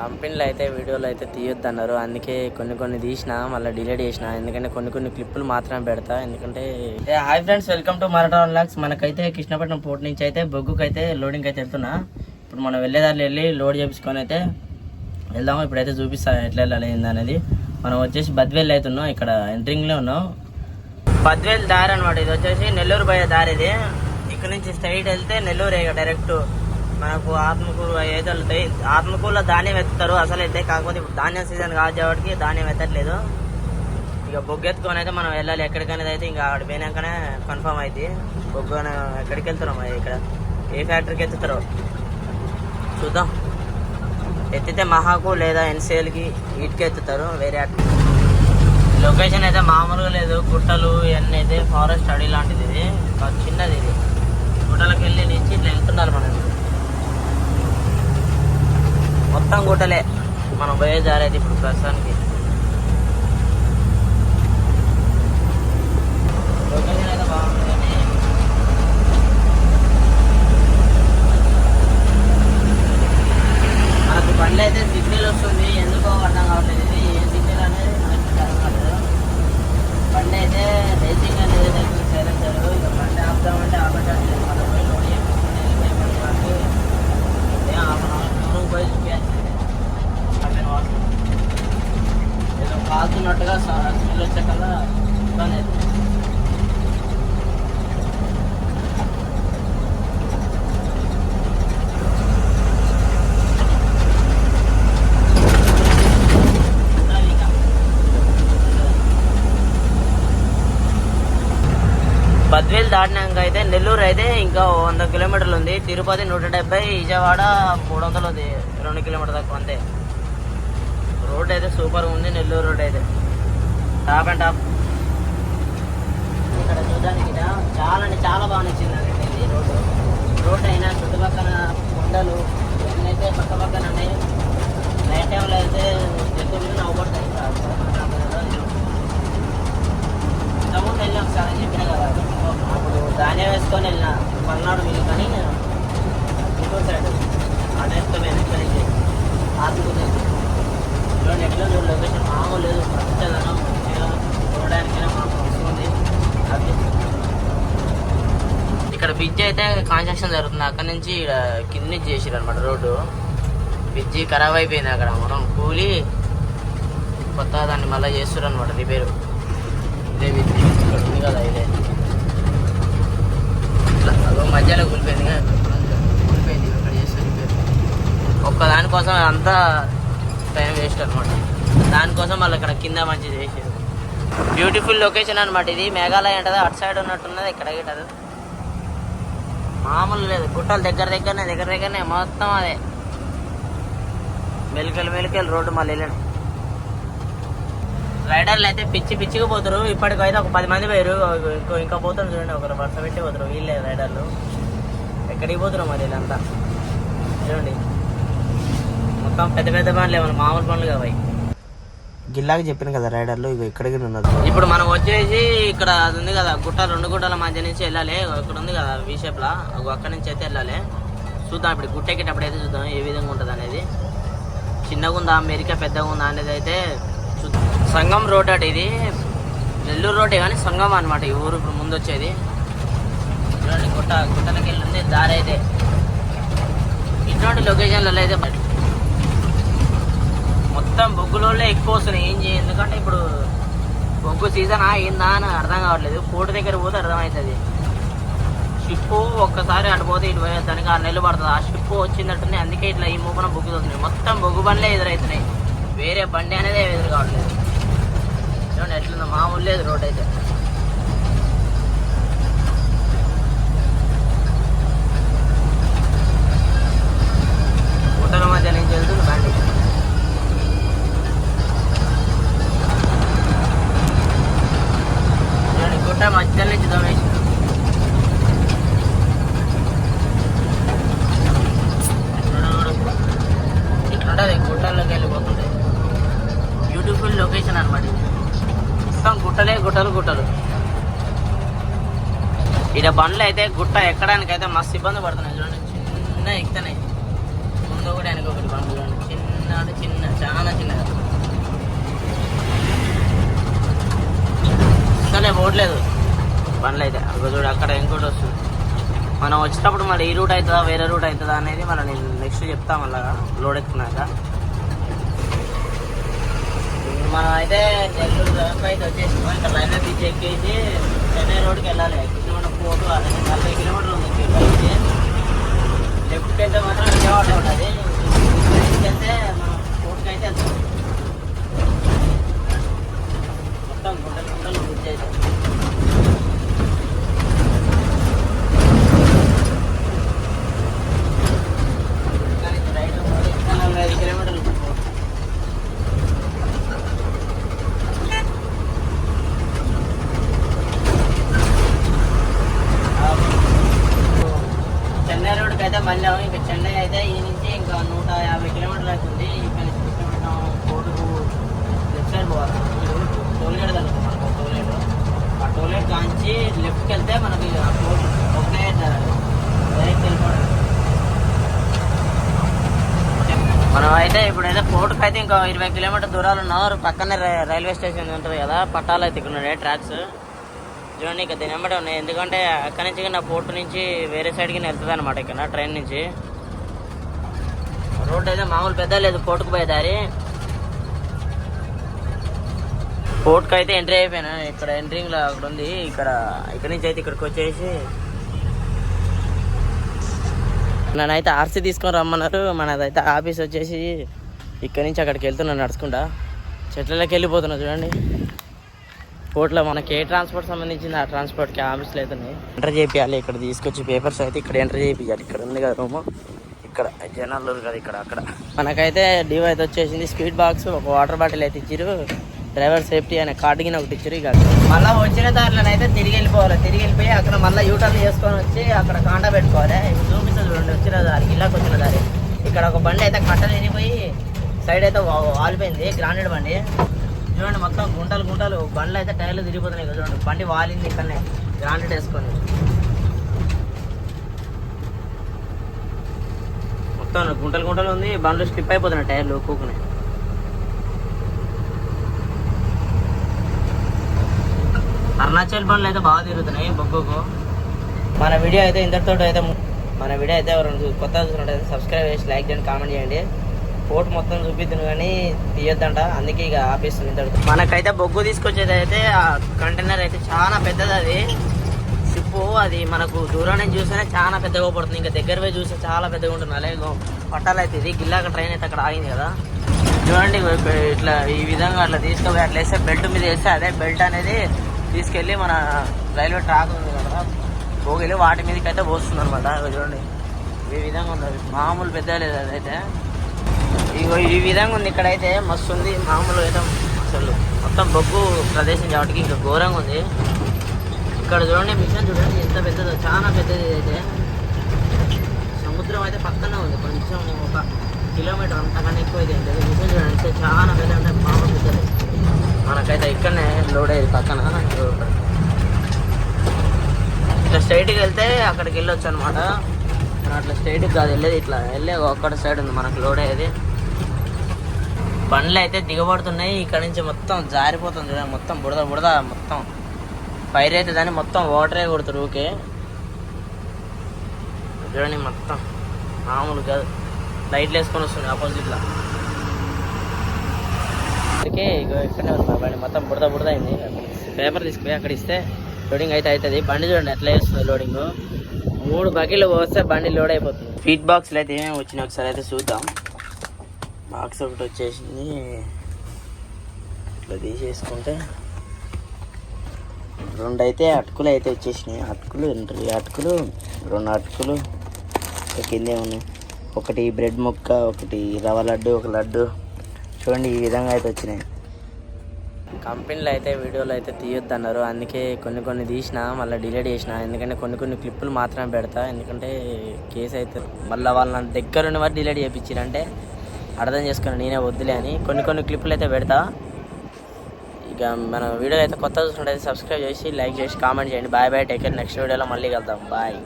కంపెనీలో అయితే వీడియోలు అయితే తీయొద్దు అన్నారు అందుకే కొన్ని కొన్ని తీసిన మళ్ళీ డిలీట్ చేసిన. ఎందుకంటే కొన్ని కొన్ని క్లిప్పులు మాత్రమే పెడతా. ఎందుకంటే హాయ్ ఫ్రెండ్స్ వెల్కమ్ టు మరాఠాన్ లాక్స్ మనకైతే కృష్ణపట్నం పోర్ట్ నుంచి అయితే బొగ్గుకి అయితే లోడింగ్ అయితే వెళ్తున్నా. ఇప్పుడు మనం వెళ్ళేదారిలో వెళ్ళి లోడ్ చేపించుకొని అయితే వెళ్దాము. ఇప్పుడైతే చూపిస్తా ఎట్లా వెళ్ళాలి అనేది. మనం వచ్చేసి బద్వేల్ అవుతున్నాం ఇక్కడ ఎంట్రింగ్లో ఉన్నాం. బద్వేల్ దారి అనమాట ఇది వచ్చేసి నెల్లూరు పోయే దారి ఇది. ఇక్కడ నుంచి స్ట్రైట్ వెళ్తే నెల్లూరు డైరెక్ట్ మనకు ఆత్మకూరు ఏదైతే వెళ్తాయి ఆత్మకూరులో ధాన్యం ఎత్తుతారు. అసలు అయితే కాకపోతే ఇప్పుడు ధాన్యం సీజన్ కాదు కాబట్టి ధాన్యం ఎత్తట్లేదు. ఇక బొగ్గు ఎత్తుకొని అయితే మనం వెళ్ళాలి. ఎక్కడికనేది అయితే ఇంకా అక్కడ పోయినాకనే కన్ఫర్మ్ అయింది బొగ్గు ఎక్కడికి వెళ్తున్నాం? మరి ఇక్కడ ఏ ఫ్యాక్టరీకి ఎత్తుతారో? చూద్దాం. ఎత్తితే మహాకు లేదా ఎన్సీఎల్కి వీటికి ఎత్తుతారు. వేరే లొకేషన్ అయితే మామూలుగా లేదు. గుట్టలు ఇవన్నీ అయితే ఫారెస్ట్ అడవి లాంటిది ఇది. చిన్నది ఇది. గుట్టలకు వెళ్ళి నుంచి ఇట్లా వెళ్తుండాలి మనం మొత్తం గుట్టలే మనం పోయే జారేది ఇప్పుడు ప్రస్తుతానికి. లొకేషన్ కానీ మనకు బండి అయితే సిగ్నల్ వస్తుంది. ఎందుకో అర్థం కావట్లేదు. ఇది ఏ సిగ్నల్ అనేది మనకి అర్థం కావట్లేదు బండి అయితే రేసింగ్ అనేది దగ్గర సైలెన్సర్ ఇక బండి ఆపుదామంటే ఆపేటట్లేదు మనం పోయి లోడ్ చేయించుకుని హాఫ్ అన్ అవర్ దూరం పోయి చూపించాల్సిందే కంపెనీ వాళ్ళు ఏదో కాలుతున్నట్టుగా స్మెల్ వచ్చే కల్లా ఇబ్బంది అవుతుంది ఉండాలి దాటినాక అయితే నెల్లూరు అయితే ఇంకా వంద కిలోమీటర్లు ఉంది. తిరుపతి నూట డెబ్బై విజయవాడ మూడు వందలు ఉంది. రెండు కిలోమీటర్ తక్కువ అంతే. రోడ్ అయితే సూపర్ ఉంది నెల్లూరు రోడ్ అయితే టాప్ అండ్ టాప్ ఇక్కడ చూడడానికి చాలా అంటే చాలా బాగా నచ్చింది అండి రోడ్డు రోడ్ అయినా చుట్టుపక్కల కొండలు ఇవన్నీ అయితే పక్క పక్కన ఉన్నాయి నైట్ టైంలో అయితే జంతువులు నవ్వబడతాయి ఇంతకుముందు వెళ్ళాం సార్ అని చెప్పిన కదా అప్పుడు ధాన్యం వేసుకొని వెళ్ళిన పల్నాడు మీకు కానీ గుంటూరు సైడ్ ఆ టైంతో నేను ఇక్కడ నుంచి ఆత్మకూరు చూడండి ఎట్లా చూడండి లొకేషన్ మామూలు లేదు పచ్చదనం మంచిగా చూడడానికైనా మాకు వస్తుంది అది ఇక్కడ బ్రిడ్జ్ అయితే కన్స్ట్రక్షన్ జరుగుతుంది. అక్కడ నుంచి ఇక్కడ కింద నుంచి చేసారు అనమాట రోడ్డు. బ్రిడ్జి ఖరాబ్ అయిపోయింది అక్కడ మనం కూలి కొత్త దాన్ని మళ్ళీ చేస్తారు అనమాట రిపేరు ఇదే బ్రిడ్జ్ ఇక్కడ ఉంది కదా ఇదే. అదో మధ్యలో కూలిపోయింది కూలిపోయింది ఇక్కడ చేస్తారు రిపేరు ఒక్క దానికోసం అంతా టైం వేస్ట్ అనమాట దానికోసం మళ్ళీ ఇక్కడ కింద మంచిది చేసారు బ్యూటిఫుల్ లొకేషన్ అనమాట ఇది. మేఘాలయ అంటది అటు సైడ్ ఉన్నట్టున్నది ఇక్కడ గిట్టదు మామూలు లేదు. గుట్టలు దగ్గర దగ్గరనే దగ్గర దగ్గరనే మొత్తం అదే. మెలికలు మెలికలు రోడ్డు మళ్ళీ వెళ్ళాడు రైడర్లు అయితే పిచ్చి పిచ్చిగా పోతారు ఇప్పటికైతే ఒక పది మంది పోయారు ఇంకో ఇంకా పోతారు చూడండి ఒకరు వరుస పెట్టి పోతారు వీళ్ళే రైడర్లు. ఎక్కడికి పోతారు మరి వీళ్ళంతా? చూడండి. మొత్తం పెద్ద పెద్ద పనులు ఏమన్నా మామూలు పనులు కావు గిల్లాగా చెప్పాను కదా రైడర్లు ఇక ఇక్కడికి ఉన్నది ఇప్పుడు మనం వచ్చేసి ఇక్కడ అది ఉంది కదా గుట్ట రెండు గుట్టల మధ్య నుంచి వెళ్ళాలి. ఇక్కడ ఉంది కదా వి షేప్ అక్కడి నుంచి అయితే వెళ్ళాలి. చూద్దాం ఇప్పుడు గుట్ట ఎక్కేటప్పుడు అయితే చూద్దాం ఏ విధంగా ఉంటుంది అనేది. చిన్నగా ఉందా మెరిక పెద్దగా ఉందా అనేది అయితే చూద్దాం. సంగం రోడ్ అటు ఇది. నెల్లూరు రోడ్డే కానీ సంగం అనమాట ఈ ఊరు ఇప్పుడు ముందు వచ్చేది. గుట్ట గుట్టలకి వెళ్ళింది దారి అయితే. ఇటువంటి లొకేషన్లలో అయితే మొత్తం బొగ్గులోనే ఎక్కువ వస్తున్నాయి. ఏం చేయ ఎందుకంటే ఇప్పుడు బొగ్గు సీజన్ అయిందా అని అర్థం కావట్లేదు. పోటు దగ్గర పోతే అర్థమవుతుంది. షిప్ ఒక్కసారి అడిపోతే ఇటు పోయే దానికి ఆరు నెలలు పడుతుంది. ఆ షిప్ వచ్చిందంటే అందుకే ఇట్లా ఈ మూపన బొగ్గు వస్తున్నాయి మొత్తం బొగ్గు బండ్లే ఎదురవుతున్నాయి వేరే బండి అనేది ఎదురు కావట్లేదు. చూడండి ఎట్లుందో మామూలు లేదు రోడ్ అయితే. ఈడ బండ్లు అయితే గుట్ట ఎక్కడానికి అయితే మస్తు ఇబ్బంది పడుతున్నాయి చూడండి. చిన్న ఎక్కుతున్నాయి ముందు కూడా ఆయనకి ఒకటి బండ్లు చూడండి. చిన్న చిన్న చాలా చిన్న అసలే పోవట్లేదు. బండ్లు అయితే. అక్కడ చూడు అక్కడ ఇంకోటి వస్తుంది. మనం వచ్చేటప్పుడు మళ్ళీ ఈ రూట్ అవుతుందా వేరే రూట్ అవుతుందా అనేది మనం నేను నెక్స్ట్ చెప్తాం అలాగా లోడ్ ఎక్కున్నాక అయితే నెల్లూరు దాకా వచ్చేసి వచ్చేసాము ఇక్కడ రైల్వే బీచ్ ఎక్కేసి చెన్నై రోడ్కి వెళ్ళాలి. కిలోమీటర్ పోటు అలాగే నలభై కిలోమీటర్లు ఉంది ఇక్కడ లెఫ్ట్కి వెళ్తే మాత్రం విజయవాడ ఉంటుంది రైట్కి వెళ్తే మనం ఫోర్ట్కి అయితే వెళ్తాం. మొత్తం గుంటలు గుంటలు బుక్ చేసాం రైట్ నలభై ఐదు కిలోమీటర్లు ఉంటుంది. చెన్నై రోడ్కి అయితే మళ్ళీ ఇంకా చెన్నై అయితే ఈ నుంచి ఇంకా నూట యాభై కిలోమీటర్లు అవుతుంది ఇక్కడ నుంచి కృష్ణపట్నం కోటుకు లెఫ్ట్ సైడ్ పోవాలి టోల్గేట్ కలుగుతాం మనకు టోల్గేట్. ఆ టోల్గేట్ కాంచి లెఫ్ట్కి వెళ్తే మనకి ఆ టోల్ ఒకటే డైరెక్ట్ వెళ్ళిపోవడం మనం అయితే ఇప్పుడైతే పోర్టుకు అయితే ఇంకా ఇరవై కిలోమీటర్ దూరాలు ఉన్నాం పక్కనే రైల్వే స్టేషన్ ఉంటుంది కదా పట్టాలు అయితే ఇక్కడ ఉన్నాయి ట్రాక్స్. చూడండి ఇక దీని ఉన్నాయి. ఎందుకంటే అక్కడి నుంచి నా పోర్టు నుంచి వేరే సైడ్కి వెళ్తుంది అనమాట ఇక్కడ ట్రైన్ నుంచి. రోడ్ అయితే మామూలు పెద్ద లేదు పోర్టుకు పోయే దారి. పోర్ట్కి అయితే ఎంట్రీ అయిపోయినా. ఇక్కడ ఎంట్రింగ్ అక్కడ ఉంది. ఇక్కడ ఇక్కడ నుంచి అయితే ఇక్కడికి వచ్చేసి. నన్నైతే ఆర్సీ తీసుకొని రమ్మన్నారు. మనదైతే ఆఫీస్ వచ్చేసి ఇక్కడి నుంచి అక్కడికి వెళ్తున్నాను నడుచుకుంటా. చెట్లలోకి వెళ్ళిపోతున్నా చూడండి. కోర్టులో మనకి ఏ ట్రాన్స్పోర్ట్ సంబంధించింది ఆ ట్రాన్స్పోర్ట్కి ఆఫీస్లో అయితే ఉన్నాయి. ఎంటర్ చేయాలి ఇక్కడ తీసుకొచ్చి పేపర్స్ అయితే ఇక్కడ ఎంటర్ చేయాలి ఇక్కడ ఉంది కదా రూము ఇక్కడ జనాలు కదా ఇక్కడ అక్కడ. మనకైతే డ్యూ అయితే వచ్చేసింది. స్పీడ్ బాక్స్ ఒక వాటర్ బాటిల్ అయితే ఇచ్చారు డ్రైవర్ సేఫ్టీ అనే కార్డు కింద ఒకటి ఇచ్చారు ఇక. మళ్ళీ వచ్చిన దారిలో అయితే తిరిగి వెళ్ళిపోవాలి. తిరిగి వెళ్ళిపోయి అక్కడ మళ్ళీ యూటర్న్ చేసుకొని వచ్చి అక్కడ కాండా పెట్టుకోవాలి. చూపిస్తుంది చూడండి వచ్చిన దారి ఇలాగ వచ్చిన దారి. ఇక్కడ ఒక బండి అయితే కట్టలు సైడ్ అయితే వాలిపోయింది. గ్రాండెడ్ బండి. చూడండి మొత్తం గుంటలు గుంటలు బండ్లు అయితే టైర్లు తిరిగిపోతున్నాయి కదా చూడండి. బండి వాలింది ఇక్కడనే గ్రాండెడ్ వేసుకొని. మొత్తం గుంటలు గుంటలు ఉంది బండ్లు స్లిప్ అయిపోతున్నాయి టైర్లు కూకునే. అరుణాచల్ బండ్లు అయితే బాగా తిరుగుతున్నాయి బొగ్గుకు. మన వీడియో అయితే ఇంతటితో అయితే మన వీడియో అయితే ఎవరైనా కొత్తగా సబ్స్క్రైబ్ చేసి లైక్ చేయండి కామెంట్ చేయండి. కోట్ మొత్తం చూపిద్దును కానీ తీయొద్దంట. అందుకే ఇక ఆపేస్తుంది ఇంత మనకైతే బొగ్గు తీసుకొచ్చేది అయితే ఆ కంటైనర్ అయితే చాలా పెద్దది అది. షిప్ అది మనకు దూరం నుంచి చూస్తేనే చాలా పెద్దగా పడుతుంది. ఇంకా దగ్గర పోయి చూస్తే చాలా పెద్దగా ఉంటుంది. అలాగే పట్టాలు అయితే ఇది. గిల్లాక ట్రైన్ అయితే అక్కడ ఆగింది కదా. చూడండి ఇట్లా ఈ విధంగా అట్లా తీసుకుపోయి అట్లా వేస్తే బెల్ట్ మీద వేస్తే అదే బెల్ట్ అనేది తీసుకెళ్ళి మన రైల్వే ట్రాక్ ఉంది కదా. పోగిలి వాటి మీదకి అయితే పోస్తుంది అనమాట చూడండి. ఈ విధంగా ఉంది. అది. మామూలు పెద్ద లేదు అదైతే. ఇగో ఈ విధంగా ఉంది. ఇక్కడైతే మస్తు ఉంది మామూలు అయితే అసలు మొత్తం బొగ్గు ప్రదేశం కాబట్టి ఇంకా ఘోరంగా ఉంది. ఇక్కడ చూడండి మిషన్ చూడండి ఎంత పెద్దదో చాలా పెద్దది అయితే సముద్రం అయితే పక్కనే ఉంది. కొంచెం ఒక కిలోమీటర్ అంతకన్నా ఎక్కువ అయితే ఏంటది? మిషన్ చూడండి చాలా పెద్ద అంటే మామూలు పెద్దది మనకైతే ఇక్కడనే లోడ్ అయ్యేది పక్కన. ఇట్లా స్ట్రైట్కి వెళ్తే అక్కడికి వెళ్ళొచ్చు అనమాట అట్లా స్ట్రైట్కి కాదు వెళ్ళేది ఇట్లా. వెళ్ళే ఒక్కడ సైడ్ ఉంది మనకు లోడ్ అయ్యేది. బండ్లు అయితే దిగబడుతున్నాయి. ఇక్కడ నుంచి మొత్తం జారిపోతుంది చూడండి మొత్తం బుడద బుడద మొత్తం. ఫైర్ అయితే దాన్ని మొత్తం వాటరే కొడుతారు ఊకే చూడండి మొత్తం. మామూలు కాదు. లైట్లు వేసుకొని వస్తుంది ఆపోజిట్లో అందుకే ఇగో ఇక్కడనే ఉంది బండి. మొత్తం బుడద బుడద అయింది. పేపర్ తీసుకుపోయి అక్కడ ఇస్తే లోడింగ్ అయితే అవుతుంది. బండి చూడండి ఎట్లా వేస్తుంది లోడింగ్ మూడు బకెట్లు పోస్తే బండి లోడ్ అయిపోతుంది. ఫీడ్ బాక్స్లో అయితే ఏమేమి వచ్చినాయి ఒకసారి అయితే చూద్దాం. బాక్స్ ఒకటి వచ్చేసింది. ఇట్లా తీసేసుకుంటే రెండు అయితే అటుకులు అయితే వచ్చేసినాయి. అటుకులు రెండు అటుకులు రెండు అటుకులు కిందే ఉన్నాయి ఒకటి బ్రెడ్ ముక్క ఒకటి రవ లడ్డు ఒక లడ్డు. చూడండి ఈ విధంగా అయితే వచ్చినాయి. కంపెనీలో అయితే వీడియోలు అయితే తీయొద్దు అన్నారు అందుకే కొన్ని కొన్ని తీసిన మళ్ళీ డిలీట్ చేసిన. ఎందుకంటే కొన్ని కొన్ని క్లిప్పులు మాత్రమే పెడతా. ఎందుకంటే కేసు అయితే మళ్ళీ వాళ్ళ దగ్గరుండి మరి డిలీట్ చేయించారంటే అర్థం చేసుకుని నేనే వద్దులే అని. కొన్ని కొన్ని క్లిప్పులు అయితే పెడతా. ఇక మన వీడియో అయితే కొత్త చూసినట్టయితే సబ్స్క్రైబ్ చేసి లైక్ చేసి కామెంట్ చేయండి. Bye bye take care next వీడియోలో మళ్ళీ కలుద్దాం. బాయ్